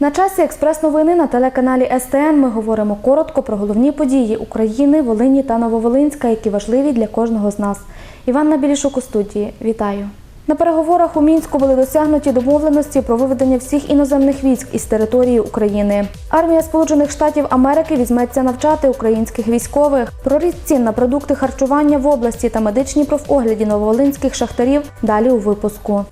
На часі експрес-новини на телеканалі СТН ми говоримо коротко про головні події України, Волині та Нововолинська, які важливі для кожного з нас. Іванна Білішук у студії. Вітаю. На переговорах у Мінську були досягнуті домовленості про виведення всіх іноземних військ із території України. Армія Сполучених Штатів Америки візьметься навчати українських військових. Про ріст цін на продукти харчування в області та медичні профогляді нововолинських шахтарів далі у випуску.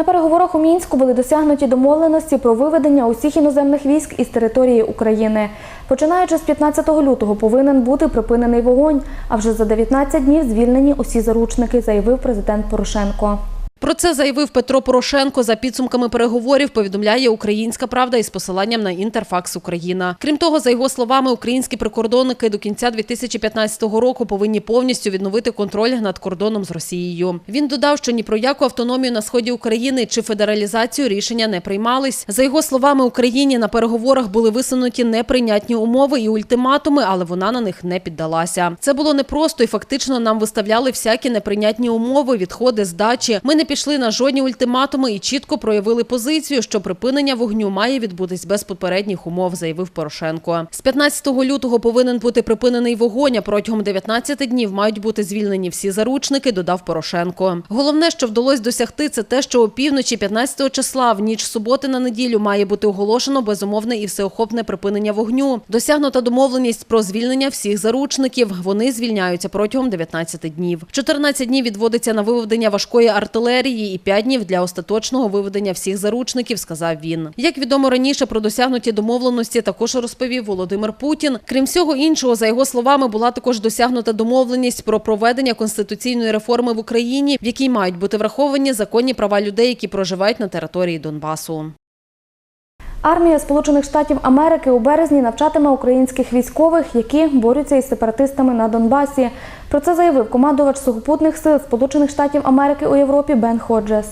На переговорах у Мінську були досягнуті домовленості про виведення усіх іноземних військ із території України. Починаючи з 15 лютого повинен бути припинений вогонь, а вже за 19 днів звільнені усі заручники, заявив президент Порошенко. Про це заявив Петро Порошенко за підсумками переговорів. Повідомляє Українська Правда із посиланням на Інтерфакс Україна. Крім того, за його словами, українські прикордонники до кінця 2015 року повинні повністю відновити контроль над кордоном з Росією. Він додав, що ні про яку автономію на сході України чи федералізацію рішення не приймались. За його словами, Україні на переговорах були висунуті неприйнятні умови і ультиматуми, але вона на них не піддалася. Це було непросто і фактично нам виставляли всякі неприйнятні умови, відходи, здачі. Ми не пішли на жодні ультиматуми і чітко проявили позицію, що припинення вогню має відбутись без попередніх умов, заявив Порошенко. З 15 лютого повинен бути припинений вогонь, а протягом 19 днів мають бути звільнені всі заручники, додав Порошенко. Головне, що вдалося досягти, це те, що опівночі 15 числа в ніч суботи на неділю має бути оголошено безумовне і всеохопне припинення вогню. Досягнута домовленість про звільнення всіх заручників. Вони звільняються протягом 19 днів. 14 днів відводиться на виведення важкої артилерії і п'ять днів для остаточного виведення всіх заручників, сказав він. Як відомо раніше про досягнуті домовленості також розповів Володимир Путін. Крім всього іншого, за його словами, була також досягнута домовленість про проведення конституційної реформи в Україні, в якій мають бути враховані законні права людей, які проживають на території Донбасу. Армія Сполучених Штатів Америки у березні навчатиме українських військових, які борються із сепаратистами на Донбасі. Про це заявив командувач сухопутних сил Сполучених Штатів Америки у Європі Бен Ходжес.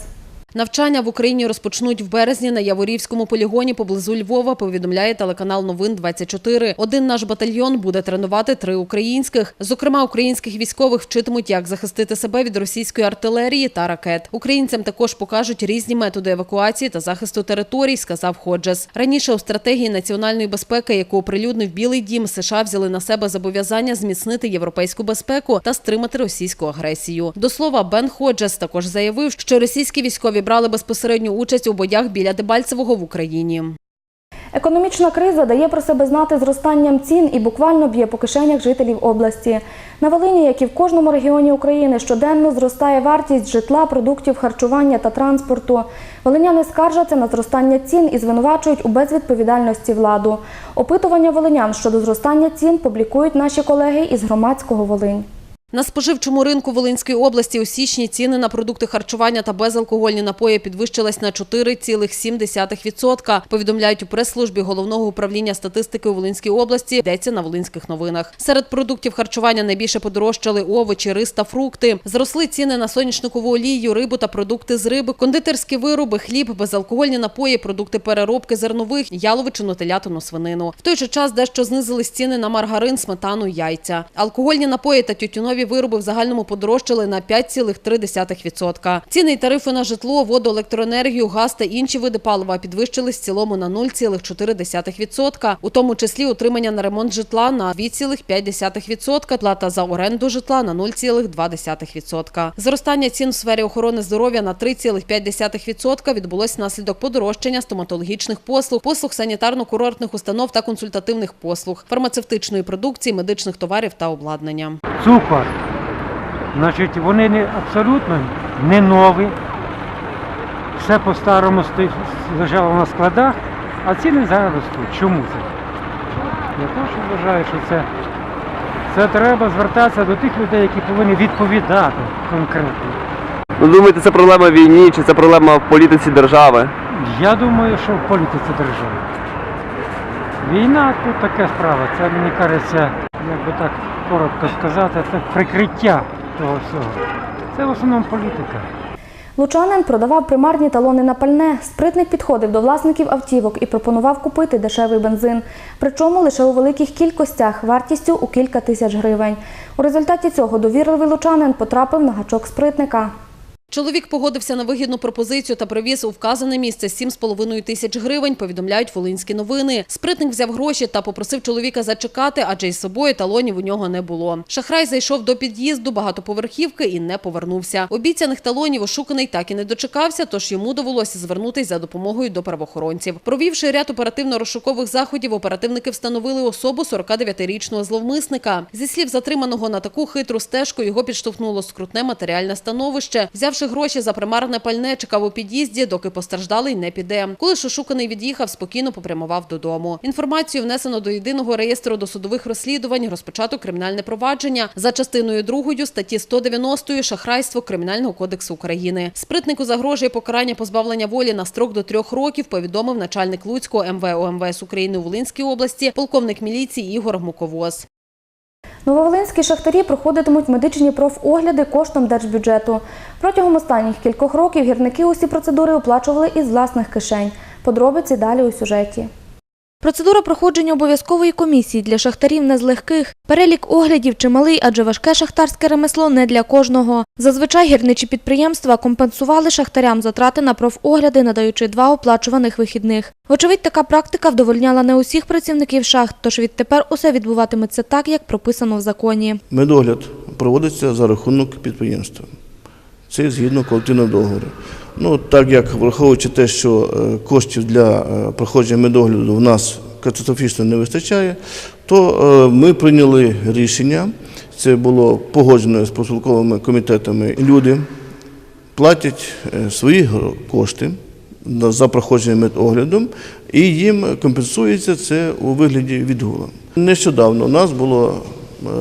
Навчання в Україні розпочнуть в березні на Яворівському полігоні поблизу Львова, повідомляє телеканал Новин 24. Один наш батальйон буде тренувати три українських. Зокрема, українських військових вчитимуть, як захистити себе від російської артилерії та ракет. Українцям також покажуть різні методи евакуації та захисту територій, сказав Ходжес. Раніше у стратегії національної безпеки, яку оприлюднив Білий Дім, США взяли на себе зобов'язання зміцнити європейську безпеку та стримати російську агресію. До слова, Бен Ходжес також заявив, що російські військові брали безпосередню участь у боях біля Дебальцевого в Україні. Економічна криза дає про себе знати зростанням цін і буквально б'є по кишенях жителів області. На Волині, як і в кожному регіоні України, щоденно зростає вартість житла, продуктів харчування та транспорту. Волиняни скаржаться на зростання цін і звинувачують у безвідповідальності владу. Опитування волинян щодо зростання цін публікують наші колеги із громадського Волинь. На споживчому ринку Волинської області у січні ціни на продукти харчування та безалкогольні напої підвищились на 4,7%, повідомляють у прес-службі Головного управління статистики у Волинській області, йдеться на Волинських новинах. Серед продуктів харчування найбільше подорожчали овочі, рис та фрукти. Зросли ціни на соняшникову олію, рибу та продукти з риби, кондитерські вироби, хліб, безалкогольні напої, продукти переробки зернових, яловичину, телятину, свинину. В той же час дещо знизились ціни на маргарин, сметану, яйця. Алкогольні напої та тютюнові вироби в загальному подорожчали на 5,3%. Ціни й тарифи на житло, воду, електроенергію, газ та інші види палива підвищились в цілому на 0,4%, у тому числі утримання на ремонт житла на 2,5%, плата за оренду житла на 0,2%. Зростання цін в сфері охорони здоров'я на 3,5% відбулось внаслідок подорожчання стоматологічних послуг, послуг санітарно-курортних установ та консультативних послуг, фармацевтичної продукції, медичних товарів та обладнання. цукор. Значить, вони не, абсолютно не нові. Все по-старому лежало на складах, а ціни зараз ростуть. Чому це? Я теж вважаю, що це, це треба звертатися до тих людей, які повинні відповідати конкретно. Ну, думаєте, це проблема війні чи це проблема в політиці держави? Я думаю, що в політиці держави. Війна тут така справа. Це мені кажеться, як би так коротко сказати, це прикриття того всього. Це в основному політика. Лучанин продавав примарні талони на пальне. Спритник підходив до власників автівок і пропонував купити дешевий бензин. Причому лише у великих кількостях вартістю у кілька тисяч гривень. У результаті цього довірливий лучанин потрапив на гачок спритника. Чоловік погодився на вигідну пропозицію та привіз у вказане місце 7,5 тисяч гривень, повідомляють волинські новини. Спритник взяв гроші та попросив чоловіка зачекати, адже із собою талонів у нього не було. Шахрай зайшов до під'їзду багатоповерхівки і не повернувся. Обіцяних талонів ошуканий так і не дочекався, тож йому довелося звернутися за допомогою до правоохоронців. Провівши ряд оперативно-розшукових заходів, оперативники встановили особу 49-річного зловмисника. Зі слів затриманого на таку хитру стежку його підштовхнуло скрутне матеріальне становище. Взявши гроші за примарне пальне, чекав у під'їзді, доки постраждалий не піде. Коли ж ошуканий від'їхав, спокійно попрямував додому. Інформацію внесено до єдиного реєстру досудових розслідувань. Розпочато кримінальне провадження за частиною другою статті 190 шахрайство Кримінального кодексу України. Спритнику загрожує покарання позбавлення волі на строк до трьох років. Повідомив начальник Луцького МВО МВС України у Волинській області, полковник міліції Ігор Муковоз. Нововолинські шахтарі проходитимуть медичні профогляди коштом держбюджету. Протягом останніх кількох років гірники усі процедури оплачували із власних кишень. Подробиці далі у сюжеті. Процедура проходження обов'язкової комісії для шахтарів не з легких. Перелік оглядів чималий, адже важке шахтарське ремесло не для кожного. Зазвичай гірничі підприємства компенсували шахтарям затрати на профогляди, надаючи два оплачуваних вихідних. Вочевидь, така практика вдовольняла не усіх працівників шахт, тож відтепер усе відбуватиметься так, як прописано в законі. Медогляд проводиться за рахунок підприємства. Це згідно колективного договору. Ну, так як враховуючи те, що е, коштів для е, проходження медогляду в нас катастрофічно не вистачає, то е, ми прийняли рішення. Це було погоджено з профспілковими комітетами. Люди платять свої кошти за проходження медоглядом, і їм компенсується це у вигляді відгула. Нещодавно у нас було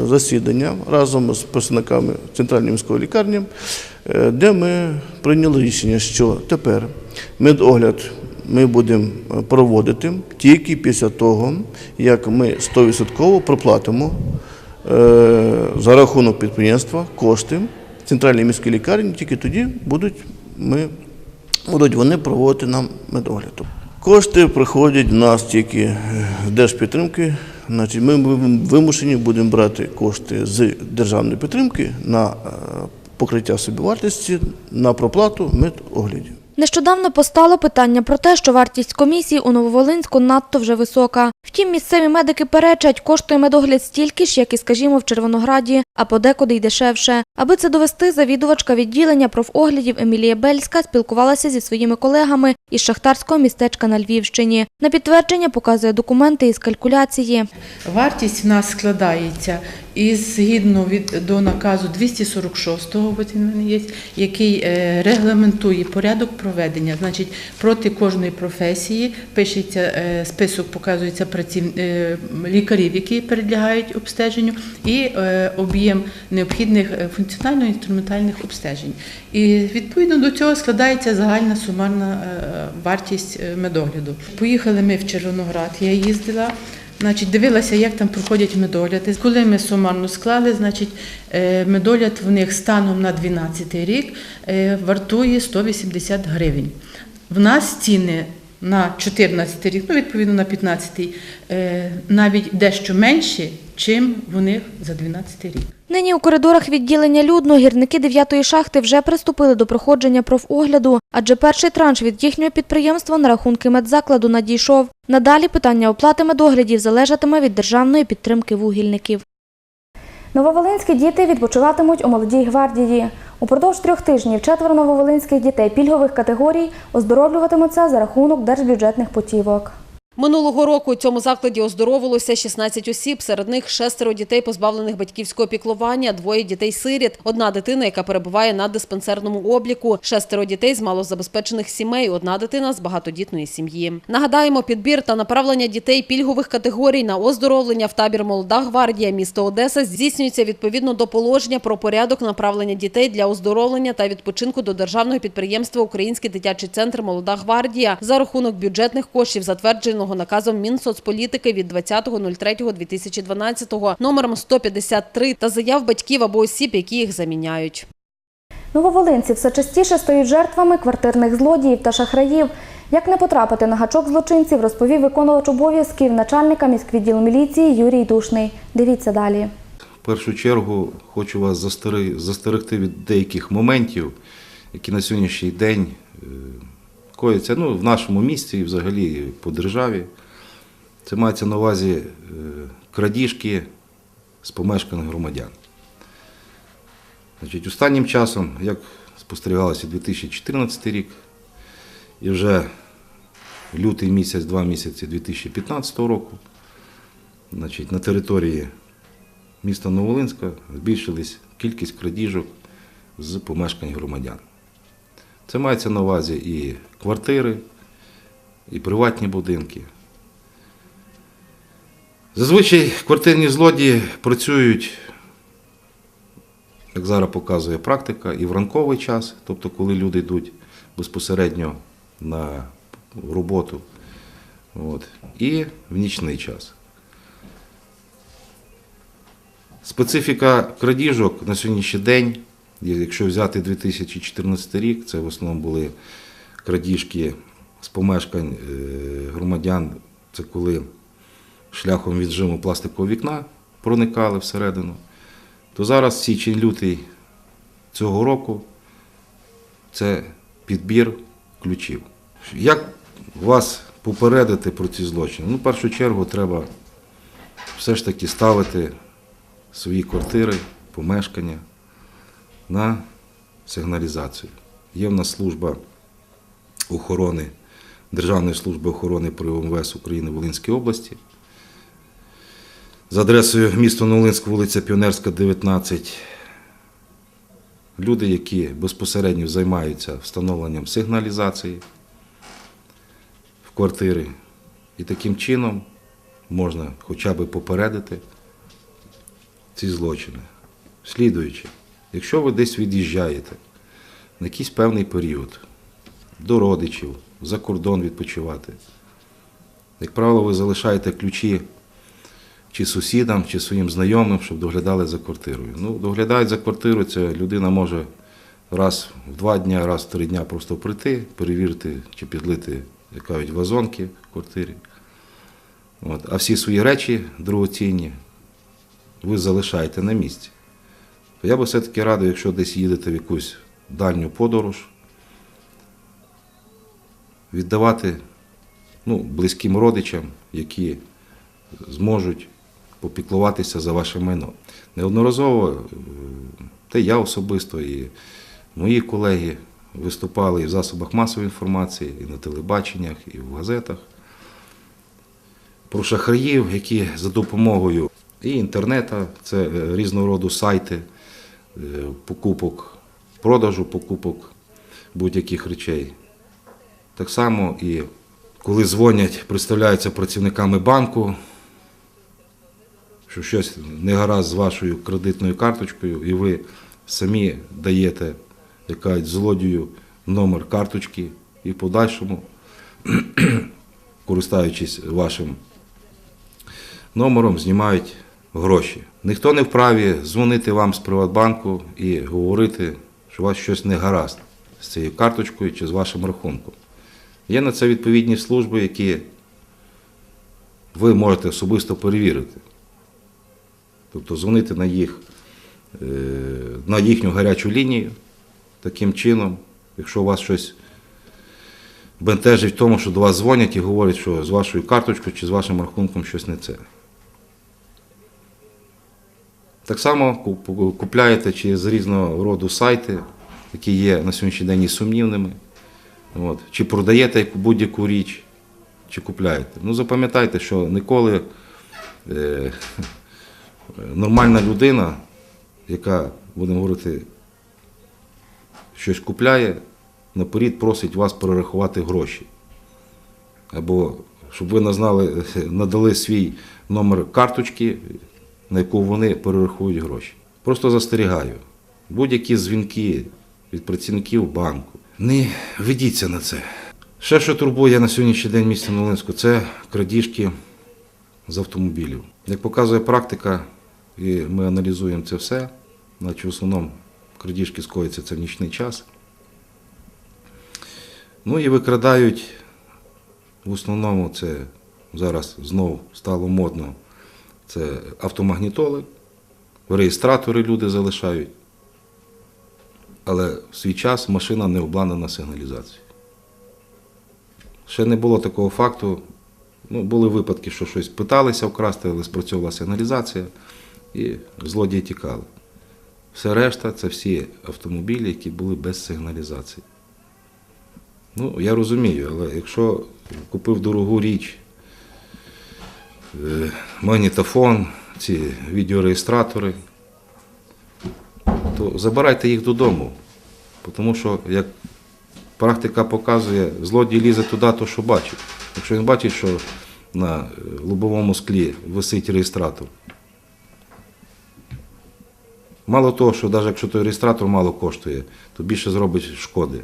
засідання разом з представниками центральної міської лікарні, е, де ми прийняли рішення, що тепер медогляд ми будемо е, проводити тільки після того, як ми 100% проплатимо е, за рахунок підприємства кошти центральної міської лікарні, тільки тоді будуть, ми, будуть вони проводити нам медогляд. Кошти приходять в нас тільки з держпідтримки. Значить, ми вимушені будемо брати кошти з державної підтримки на е, покриття собівартості, на проплату медоглядів. Нещодавно постало питання про те, що вартість комісії у Нововолинську надто вже висока. Втім, місцеві медики перечать, коштує медогляд стільки ж, як і, скажімо, в Червонограді, а подекуди й дешевше. Аби це довести, завідувачка відділення профоглядів Емілія Бельська спілкувалася зі своїми колегами із шахтарського містечка на Львівщині. На підтвердження показує документи із калькуляції. Вартість в нас складається із згідно від до наказу 246-го, от він мене є, який е, регламентує порядок проведення. Значить, проти кожної професії пишеться е, список, показується праців, е, лікарів, які передлягають обстеженню, і об'єм необхідних функціонально-інструментальних обстежень. І відповідно до цього складається загальна сумарна вартість медогляду. Поїхали ми в Червоноград, я їздила. Значить, дивилася, як там проходять медогляди. Коли ми сумарно склали, значить, е, медогляд в них станом на 12 рік е, вартує 180 гривень. В нас ціни на 14 рік, ну відповідно на 15, е, навіть дещо менші, чим в них за 12 рік. Нині у коридорах відділення людно гірники 9-ї шахти вже приступили до проходження профогляду, адже перший транш від їхнього підприємства на рахунки медзакладу надійшов. Надалі питання оплати медоглядів залежатиме від державної підтримки вугільників. Нововолинські діти відпочиватимуть у молодій гвардії. Упродовж трьох тижнів четверо нововолинських дітей пільгових категорій оздоровлюватимуться за рахунок держбюджетних путівок. Минулого року у цьому закладі оздоровилося 16 осіб. Серед них шестеро дітей, позбавлених батьківського піклування, двоє дітей-сиріт, одна дитина, яка перебуває на диспансерному обліку, шестеро дітей з малозабезпечених сімей, одна дитина з багатодітної сім'ї. Нагадаємо, підбір та направлення дітей пільгових категорій на оздоровлення в табір Молода гвардія місто Одеса здійснюється відповідно до положення про порядок направлення дітей для оздоровлення та відпочинку до державного підприємства Український дитячий центр Молода гвардія за рахунок бюджетних коштів, затвердженого наказом Мінсоцполітики від 20.03.2012 номером 153 та заяв батьків або осіб, які їх заміняють. Нововолинці все частіше стають жертвами квартирних злодіїв та шахраїв. Як не потрапити на гачок злочинців, розповів виконувач обов'язків начальника міськвідділу міліції Юрій Душний. Дивіться далі. В першу чергу хочу вас застери- застерегти від деяких моментів, які на сьогоднішній день кояться ну, в нашому місті і взагалі по державі. Це мається на увазі е, крадіжки з помешканих громадян. Значить, останнім часом, як спостерігалося 2014 рік, і вже лютий місяць, два місяці 2015 року, значить, на території міста Новолинська збільшилась кількість крадіжок з помешкань громадян. Це мається на увазі і квартири, і приватні будинки. Зазвичай квартирні злодії працюють, як зараз показує практика, і в ранковий час, тобто коли люди йдуть безпосередньо на роботу, от, і в нічний час. Специфіка крадіжок на сьогоднішній день, якщо взяти 2014 рік, це в основному були крадіжки з помешкань е, громадян, це коли шляхом віджиму пластикового вікна проникали всередину, то зараз січень-лютий цього року це підбір ключів. Як вас попередити про ці злочини? Ну, в першу чергу, треба все ж таки ставити свої квартири, помешкання на сигналізацію. Є в нас служба охорони, Державної служби охорони при ОМВС України в Волинській області. За адресою місто Новолинськ, вулиця Піонерська, 19. Люди, які безпосередньо займаються встановленням сигналізації в квартири. І таким чином можна хоча б попередити ці злочини. Слідуючи, якщо ви десь від'їжджаєте на якийсь певний період до родичів, за кордон відпочивати, як правило, ви залишаєте ключі чи сусідам, чи своїм знайомим, щоб доглядали за квартирою. Ну, доглядають за квартирою, це людина може раз в два дні, раз в три дня просто прийти, перевірити чи підлити як кажуть, вазонки в квартирі. От. А всі свої речі дорогоцінні ви залишаєте на місці. То я би все-таки радий, якщо десь їдете в якусь дальню подорож, віддавати ну, близьким родичам, які зможуть попіклуватися за ваше майно. Неодноразово, е, та я особисто і мої колеги виступали і в засобах масової інформації, і на телебаченнях, і в газетах про шахраїв, які за допомогою і інтернету, це е, різного роду сайти, покупок, продажу покупок будь-яких речей. Так само і коли дзвонять, представляються працівниками банку, що щось не гаразд з вашою кредитною карточкою, і ви самі даєте як кажуть, злодію номер карточки і подальшому, користуючись вашим номером, знімають гроші. Ніхто не вправі дзвонити вам з Приватбанку і говорити, що у вас щось не гаразд з цією карточкою чи з вашим рахунком. Є на це відповідні служби, які ви можете особисто перевірити. Тобто дзвонити на, їх, е, на їхню гарячу лінію таким чином, якщо у вас щось бентежить в тому, що до вас дзвонять і говорять, що з вашою карточкою чи з вашим рахунком щось не це. Так само куп- купляєте через різного роду сайти, які є на сьогоднішній день і сумнівними. От. Чи продаєте будь-яку річ, чи купляєте. Ну запам'ятайте, що ніколи е, нормальна людина, яка, будемо говорити, щось купляє, наперед просить вас перерахувати гроші. Або щоб ви назнали, надали свій номер карточки, на яку вони перерахують гроші. Просто застерігаю. Будь-які дзвінки від працівників банку. Не ведіться на це. Ще що турбує на сьогоднішній день місті Новолинську, це крадіжки з автомобілів. Як показує практика, і ми аналізуємо це все, значить в основному крадіжки скоїться це в нічний час. Ну і викрадають, в основному це зараз знову стало модно. Це автомагнітоли, реєстратори люди залишають. але в свій час машина не обладнана сигналізацією. Ще не було такого факту. Ну, були випадки, що щось питалися вкрасти, але спрацьовувала сигналізація і злодії тікали. Все решта це всі автомобілі, які були без сигналізації. Ну, я розумію, але якщо купив дорогу річ, магнітофон, ці відеореєстратори, то забирайте їх додому. Тому що, як практика показує, злодій лізе туди, то що бачить. Якщо він бачить, що на е, лобовому склі висить реєстратор. Мало того, що навіть якщо той реєстратор мало коштує, то більше зробить шкоди.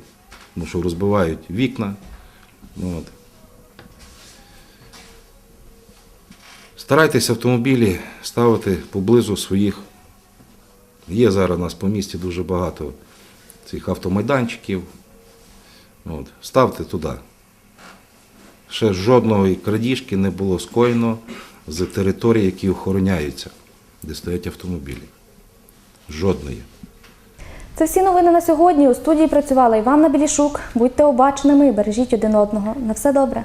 Тому що розбивають вікна. Ну, От. Старайтеся автомобілі ставити поблизу своїх. Є зараз у нас по місті дуже багато цих автомайданчиків. От. Ставте туди. Ще жодної крадіжки не було скоєно з територій, які охороняються, де стоять автомобілі. Жодної. Це всі новини на сьогодні. У студії працювала Іванна Білішук. Будьте обачними і бережіть один одного. На все добре.